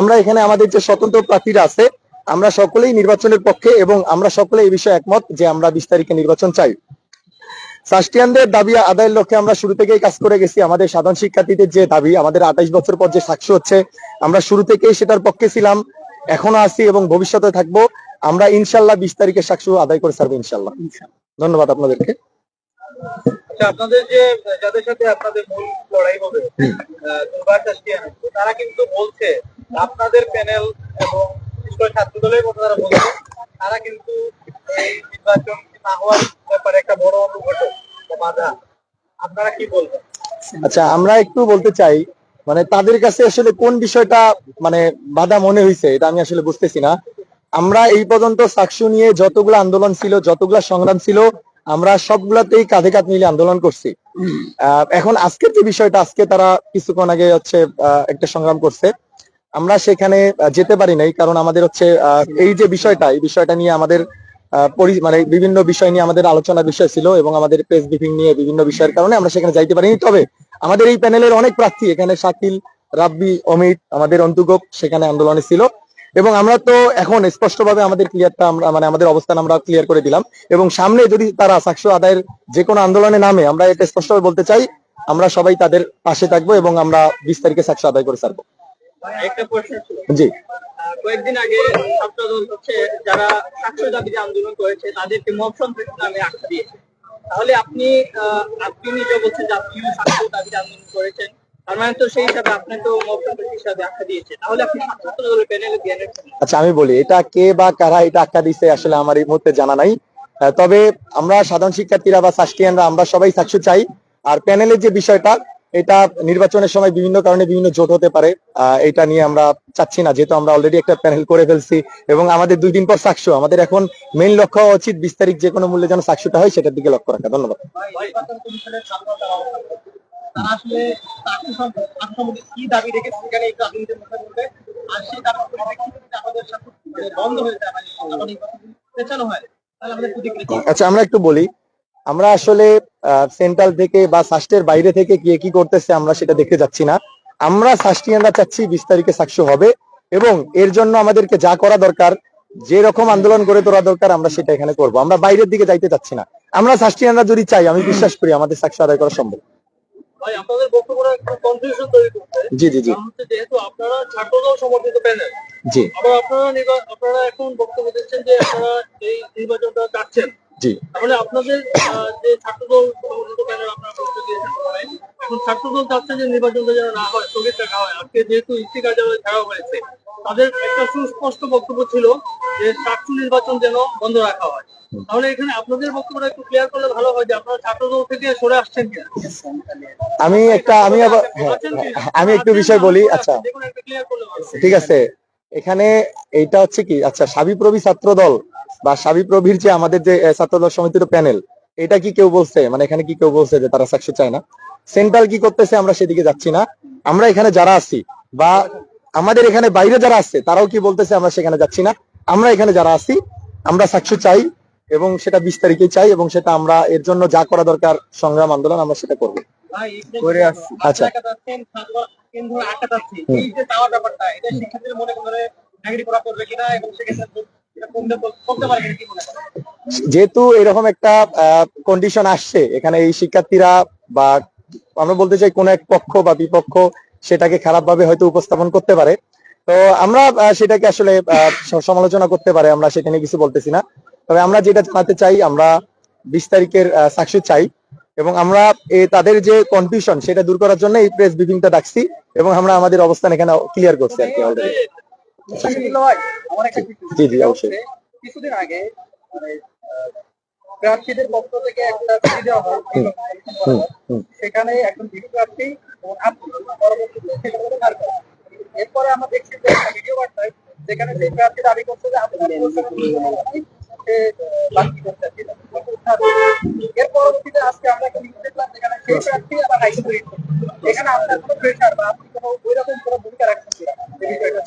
আমরা এখানে আমাদের যে স্বতন্ত্র প্রার্থীরা আছে, আমরা সকলেই নির্বাচনের পক্ষে এবং আমরা সকলে এই বিষয়ে একমত যে আমরা বিশ তারিখে নির্বাচন চাই। সাস্টিয়ানদের দাবি আদায়ের লক্ষ্যে আমরা শুরু থেকেই কাজ করে গেছি। আমাদের সাধারণ শিক্ষার্থীদের যে দাবি, আমাদের আঠাইশ বছর পর যে সাক্ষ্য হচ্ছে, আমরা শুরু থেকেই সেটার পক্ষে ছিলাম, এখনও আছি এবং ভবিষ্যতে থাকব। আমরা ইনশাল্লাহ বিশ তারিখে সাক্ষ্য আদায় করে ছাড়বো ইনশাল্লাহ। ধন্যবাদ আপনাদেরকে। আপনাদের যে যাদের সাথে আপনাদের মূল লড়াই হবে তারা কিন্তু বলছে আপনাদের প্যানেল এবং ছাত্র দলের কথা তারা বলছে তারা কিন্তু এই নির্বাচন না হওয়ার ব্যাপারে একটা বড় অনুঘটক বা বাধা। আপনারা কি বলবেন? আচ্ছা আমরা একটু বলতে চাই মানে তাদের কাছে আসলে কোন বিষয়টা মানে বাধা মনে হয়েছে এটা আমি আসলে বুঝতেছি না। আমরা এই পর্যন্ত সাকসু নিয়ে যতগুলো আন্দোলন ছিল যতগুলা সংগ্রাম ছিল আমরা সবগুলাতেই কাঁধে কাঁধ মিলে আন্দোলন করছি। এখন আজকের যে বিষয়টা, আজকে তারা কিছুক্ষণ আগে হচ্ছে একটা সংগ্রাম করছে। আমরা সেখানে যেতে পারি নাই, কারণ আমাদের হচ্ছে এই যে বিষয়টা, এই বিষয়টা নিয়ে আমাদের মানে বিভিন্ন বিষয় নিয়ে আমাদের আলোচনার বিষয় ছিল এবং আমাদের প্রেস ব্রিফিং নিয়ে বিভিন্ন বিষয়ের কারণে আমরা সেখানে যাইতে পারিনি। তবে আমাদের এই প্যানেলের অনেক প্রার্থী, এখানে শাকিল, রাব্বি, অমিত, আমাদের অন্তুগোপ সেখানে আন্দোলনে ছিল। এবং আমরা তো এখন স্পষ্টভাবে আমাদের ক্লিয়ারটা আমরা মানে আমাদের অবস্থান আমরা ক্লিয়ার করে দিলাম। এবং সামনে যদি তারা সাক্ষ্য আদায়ের যে কোনো আন্দোলনে নামে আমরা এটা স্পষ্টভাবে বলতে চাই আমরা সবাই তাদের পাশে থাকব এবং আমরা বিশ তারিখে সাক্ষ্য আদায় করে ছাড়বো। একটা প্রশ্ন জি। কয়েকদিন আগে ছাত্রদল হচ্ছে যারা স্বাক্ষর দাবিতে আন্দোলন করেছে তাদেরকে মব সন্ত্রাস নামে আখ্যা দিয়েছে। তাহলে আপনি আপনি নিজে বলছেন যে আপনিও স্বাক্ষর দাবিতে আন্দোলন করেছেন। তার মানে তো সেই হিসাবে আপনি তো হিসাবে আখ্যা দিয়েছেন। তাহলে আপনি প্যানেলে আচ্ছা আমি বলি এটা কে বা কারা এটা আখ্যা দিছে আসলে আমার এই মুহূর্তে জানা নাই। তবে আমরা সাধারণ শিক্ষার্থীরা বা সাস্টিয়ানরা আমরা সবাই সাক্ষ্য চাই। আর প্যানেলের যে বিষয়টা এটা নির্বাচনের সময় বিভিন্ন কারণে বিভিন্ন জোট হতে পারে। আহ, এটা নিয়ে আমরা চাচ্ছি না যেহেতু আমরা অলরেডি একটা প্যানেল করে ফেলছি। এবং আমাদের দুই দিন পর সাক্ষ্য। আমাদের এখন মেইন লক্ষ্য হওয়া উচিত বিস্তারিত যে কোনো মূল্যে যেন সাক্ষ্যটা হয় সেটার দিকে লক্ষ্য রাখা। ধন্যবাদ। মানে মানে? আচ্ছা আমরা একটু বলি, আমরা আসলে সেন্ট্রাল থেকে বা সাস্টের বাইরে থেকে কে কি করতেছে আমরা সেটা দেখতে যাচ্ছি না। আমরা সাস্টিয়ানরা চাচ্ছি, বিশ তারিখে সাক্ষ্য হবে এবং এর জন্য আমাদেরকে যা করা দরকার যে রকম আন্দোলন করে তোলা দরকার, আমরা সেটা এখানে করব। আমরা বাইরের দিকে যাইতে চাচ্ছি না। আমরা সাস্টিয়ানরা যদি চাই, আমি বিশ্বাস করি আমাদের সাক্ষ্য আদায় করা সম্ভব। ভাই আপনাদের বক্তব্যটা একটু কনফিউশন তৈরি করছে জি জি জি। যেহেতু আপনারা ছাত্রদল সমর্থিত প্যানেল জি। আবার আপনারা আপনারা এখন বক্তব্য দিচ্ছেন যে আপনারা এই নির্বাচনটা চাচ্ছেন। জি। তাহলে আপনাদের আহ, যে ছাত্রদল সমর্থিত প্যানেল আপনারা বক্তব্য দিয়েছেন এখন ছাত্রদল চাচ্ছে যে নির্বাচনটা যেন না হয় স্থগিত রাখা হয়। আজকে যেহেতু ইস্তি কার্যালয় ছাড়া হয়েছে তাদের একটা সুস্পষ্ট বক্তব্য ছিল যে চাকরি নির্বাচন যেন বন্ধ রাখা হয়। তাহলে এখানে আপনাদের বক্তব্যটা একটু ক্লিয়ার করলে ভালো হয় যে আপনারা ছাত্রদল থেকে সরে আসছেন কিনা? আমি একটা আমি আবার হ্যাঁ, হ্যাঁ, আমি একটু বিষয় বলি আচ্ছা। ঠিক আছে। এখানে এইটা হচ্ছে কি? আচ্ছা সাবিপ্রবি ছাত্র দল বা সাবিপ্রবির যে আমাদের যে ছাত্র দল সমিতির প্যানেল এটা কি কেউ বলছে? মানে এখানে কি কেউ বলছে যে তারা সাক্ষ্য চায় না? সেন্ট্রাল কি করতেছে? আমরা সেদিকে যাচ্ছি না। আমরা এখানে যারা আছি বা আমাদের এখানে বাইরে যারা আছে তারাও কি বলতেছে? আমরা সেখানে যাচ্ছি না। আমরা এখানে যারা আছি আমরা সাক্ষ্য চাই। এবং সেটা বিশ তারিখে চাই এবং সেটা আমরা এর জন্য যা করা দরকার সংগ্রাম আন্দোলন আমরা সেটা করব করে আসছি। আচ্ছা। মনে মনে? যেহেতু এরকম একটা কন্ডিশন আসছে এখানে এই শিক্ষার্থীরা বা আমরা বলতে চাই কোন এক পক্ষ বা বিপক্ষ সেটাকে খারাপভাবে হয়তো উপস্থাপন করতে পারে তো আমরা সেটাকে আসলে আহ, সমালোচনা করতে পারে আমরা সেখানে কিছু বলতেছি না তবে আমরা যেটা জানাতে চাই আমরা বিশ তারিখের সাক্ষ্য চাই এবং আমরা তাদের যে কনফিউশন সেটা দূর করার জন্য এই প্রেস ব্রিফিংটা ডাকছি এবং আমরা আমাদের অবস্থান এখানে ক্লিয়ার করছি আর কি জি, জি, অবশ্যই। কিছুদিন আগে মানে প্রার্থীদের পক্ষ থেকে একটা চিঠি দেওয়া হয়। সেখানে একজন ভিডিও প্রার্থী এবং আপনি পরবর্তীতে। এরপরে আমরা দেখছি যে ভিডিও বার্তায় যেখানে সেই প্রার্থী দাবি করছে যে আপনি এর পরবর্তীতে আজকে আমরা দেখলাম, যেখানে সেই প্রার্থী আবার এখানে আপনার কোনো প্রেশার বা আপনি কোনো ওই রকম কোনো ভূমিকা রাখছেন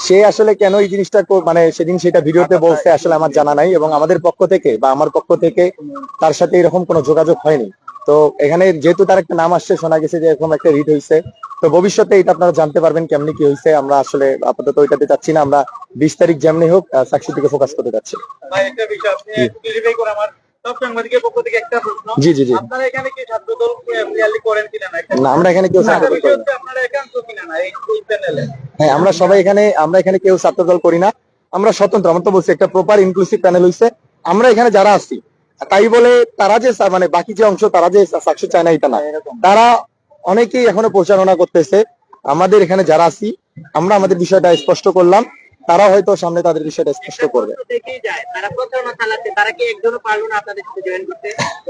সে আসলে কেন এই জিনিসটা মানে সেদিন সেটা ভিডিওতে বলছে, আসলে আমার জানা নাই এবং আমাদের পক্ষ থেকে বা আমার পক্ষ থেকে তার সাথে এরকম কোনো যোগাযোগ হয়নি। তো এখানে যেহেতু তার একটা নাম আসছে শোনা গেছে যে এরকম একটা রিট হয়েছে তো ভবিষ্যতে এটা আপনারা জানতে পারবেন কেমনি কি হয়েছে আমরা আসলে আপাতত ওইটাতে চাচ্ছি না আমরা বিশ তারিখ যেমনি হোক সাক্ষী দিকে ফোকাস করতে যাচ্ছি। থেকে জি জি জি। ছাত্রদল না? আমরা এখানে কেউ হ্যাঁ আমরা সবাই এখানে আমরা এখানে কেউ ছাত্র দল করি না। আমরা স্বতন্ত্র আমরা তো বলছি একটা প্রপার ইনক্লুসিভ প্যানেল হইছে। আমরা এখানে যারা আছি তাই বলে তারা যে মানে বাকি যে অংশ তারা যে সাকসেস চায় না এটা না। তারা অনেকেই এখনও প্রচারণা করতেছে। আমাদের এখানে যারা আছি আমরা আমাদের বিষয়টা স্পষ্ট করলাম। তারা হয়তো সামনে তাদের বিষয়টা স্পষ্ট করবে। দেখেই যায়। তারা প্রচারণা চালাচ্ছে তারা কি একজনও পারল না আপনাদের সাথে জয়েন করতে?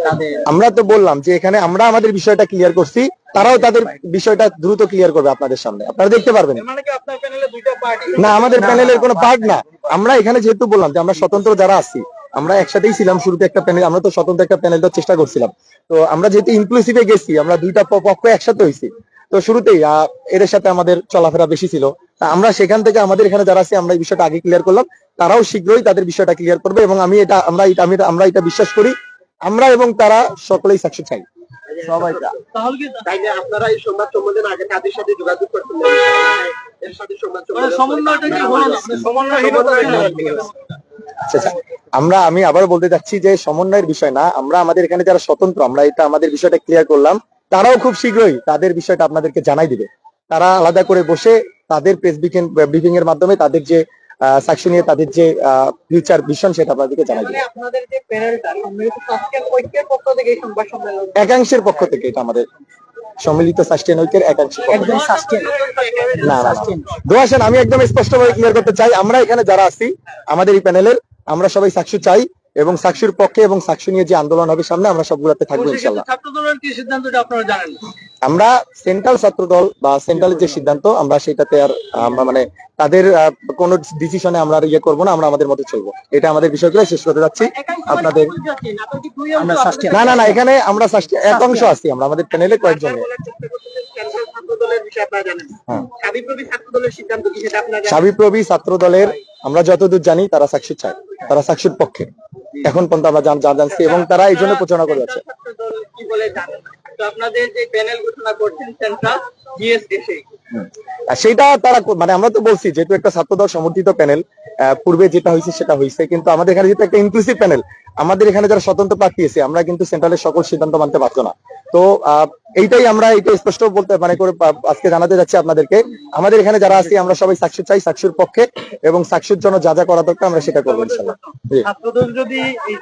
তাদের আমরা তো বললাম যে এখানে আমরা আমাদের বিষয়টা ক্লিয়ার করছি। তারাও তাদের বিষয়টা দ্রুত ক্লিয়ার করবে আপনাদের সামনে। আপনারা দেখতে পারবেন। মানে কি আপনার প্যানেলে দুইটা পার্টি না আমাদের প্যানেলের কোনো পার্ট না। আমরা এখানে যেহেতু বললাম যে আমরা স্বতন্ত্র যারা আছি আমরা একসাথেই ছিলাম শুরুতে একটা প্যানেল আমরা তো স্বতন্ত্র একটা প্যানেল দেওয়ার চেষ্টা করছিলাম। তো আমরা যেহেতু ইনক্লুসিভে গেছি আমরা দুইটা পক্ষ একসাথে হয়েছি। তো শুরুতেই আহ, এদের সাথে আমাদের চলাফেরা বেশি ছিল। আমরা সেখান থেকে আমাদের এখানে যারা আছে আমরা এই বিষয়টা আগে ক্লিয়ার করলাম। তারাও শীঘ্রই তাদের বিষয়টা ক্লিয়ার করবে এবং আমি এটা আমরা এটা আমি আমরা এটা বিশ্বাস করি আমরা এবং তারা সকলেই সাকসেস চাই। সবাই তাহলে আপনারা এই সংবাদ সম্মেলনের আগে কাদের সাথে যোগাযোগ এর সাথে সংবাদ সমন্বয়টা কি হলো? না সমন্বয়হীনতা আচ্ছা আচ্ছা। আমরা আমি আবার বলতে চাচ্ছি যে সমন্বয়ের বিষয় না আমরা আমাদের এখানে যারা স্বতন্ত্র আমরা এটা আমাদের বিষয়টা ক্লিয়ার করলাম। তারাও খুব শীঘ্রই তাদের বিষয়টা আপনাদেরকে জানাই দিবে। তারা আলাদা করে বসে তাদের প্রেস ব্রিফিং এর মাধ্যমে তাদের যে সাকশন নিয়ে তাদের যে ফিউচার ভিশন সেটা আপনাদেরকে জানাই দিবে। মানে একাংশের পক্ষ থেকে এটা আমাদের সম্মিলিত সাস্টেন ঐক্যের পক্ষ না না দোয়াশেন আমি একদম স্পষ্টভাবে ক্লিয়ার করতে চাই। আমরা এখানে যারা আছি আমাদের এই প্যানেলের আমরা সবাই সাক্ষী চাই এবং সাক্ষীর পক্ষে এবং সাক্ষী নিয়ে যে আন্দোলন হবে সামনে আমরা সবগুলোতে থাকব ইনশাল্লাহ ছাত্র দলের কি সিদ্ধান্তটা আপনারা জানেন? আমরা সেন্ট্রাল ছাত্র দল বা সেন্ট্রালের যে সিদ্ধান্ত আমরা সেটাতে আর আমরা মানে তাদের আহ, কোনো ডিসিশনে আমরা আর ইয়ে করব না আমরা আমাদের মতো চলবো। এটা আমাদের বিষয়গুলো শেষ করতে যাচ্ছি। আপনাদের না না না এখানে আমরা এক অংশ আছি আমরা আমাদের প্যানেলে কয়েকজন। সাবিপ্রবি ছাত্র দলের সিদ্ধান্ত কি সেটা আপনারা জানেন? সাবিপ্রবি ছাত্র দলের আমরা যতদূর জানি তারা সাক্ষী চায়। তারা সাকসুর পক্ষে। এখন পর্যন্ত আমরা জান- যা জানছি এবং তারা এই জন্য প্রচারণা করে যাচ্ছে। সেটা তারা মানে আমরা তো বলছি যেহেতু একটা ছাত্রদল সমর্থিত প্যানেল পূর্বে যেটা হয়েছে সেটা হয়েছে কিন্তু আমাদের এখানে যেহেতু একটা ইনক্লুসিভ প্যানেল আমাদের এখানে যারা স্বতন্ত্র প্রার্থী আছে আমরা কিন্তু সেন্ট্রালের সকল সিদ্ধান্ত মানতে পারতো না। তো এইটাই আমরা এটা স্পষ্ট বলতে মানে করে আজকে জানাতে যাচ্ছি আপনাদেরকে। আমাদের এখানে যারা আছি আমরা সবাই সাক্ষী চাই সাক্ষীর পক্ষে এবং সাক্ষীর জন্য যা যা করা দরকার আমরা সেটা করব ছাত্রদল যদি এই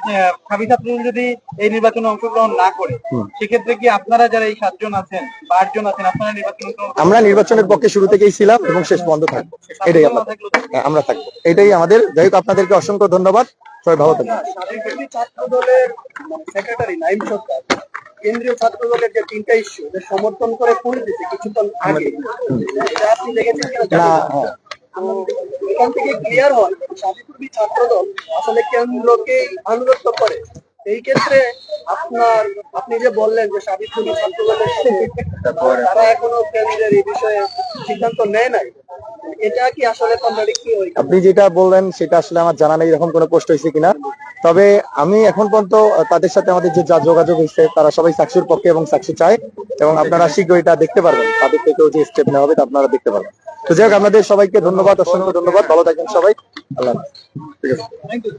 ছাত্রদল যদি এই নির্বাচনে অংশগ্রহণ না করে সেক্ষেত্রে কি আপনারা যারা এই সাতজন আছেন বা আটজন আছেন আপনারা নির্বাচনে? আমরা নির্বাচনের পক্ষে শুরু থেকেই ছিলাম এবং শেষ বন্ধ থাকব। এটাই হ্যাঁ, আমরা থাকব। এটাই আমাদের। যাই হোক আপনাদেরকে অসংখ্য ধন্যবাদ। সবাই ভালো থাকবেন। ছাত্র দলের সেক্রেটারি নাইম সরকার কেন্দ্রীয় ছাত্র দলের যে তিনটা ইস্যু সমর্থন করে করে দিতে কিছুক্ষণ আগে। আপনি দেখেছেন কিনা? এখান থেকে ক্লিয়ার হয় শান্তিপূর্বী ছাত্র দল আসলে কেন্দ্রকে আনুগত্য করে। এই ক্ষেত্রে আপনার আপনি যে বললেন যে সাবিত্রী ছাত্র দলের সাথে তারা এখনও কেন্দ্রের এই বিষয়ে সিদ্ধান্ত নেয় নাই এটা কি আসলে কন্ট্রাডিক্টরি আপনি যেটা বললেন সেটা আসলে আমার জানা নেই এরকম কোনো পোস্ট হয়েছে কিনা। তবে আমি এখন পর্যন্ত তাদের সাথে আমাদের যে যা যোগাযোগ হয়েছে তারা সবাই সাক্ষীর পক্ষে এবং সাক্ষী চায় এবং আপনারা শীঘ্রই এটা দেখতে পারবেন। তাদের থেকেও যে স্টেপ নেওয়া হবে তা আপনারা দেখতে পারবেন। তো যাই হোক আপনাদের সবাইকে ধন্যবাদ অসংখ্য ধন্যবাদ। ভালো থাকবেন সবাই। আল্লাহ। ঠিক আছে থ্যাংক ইউ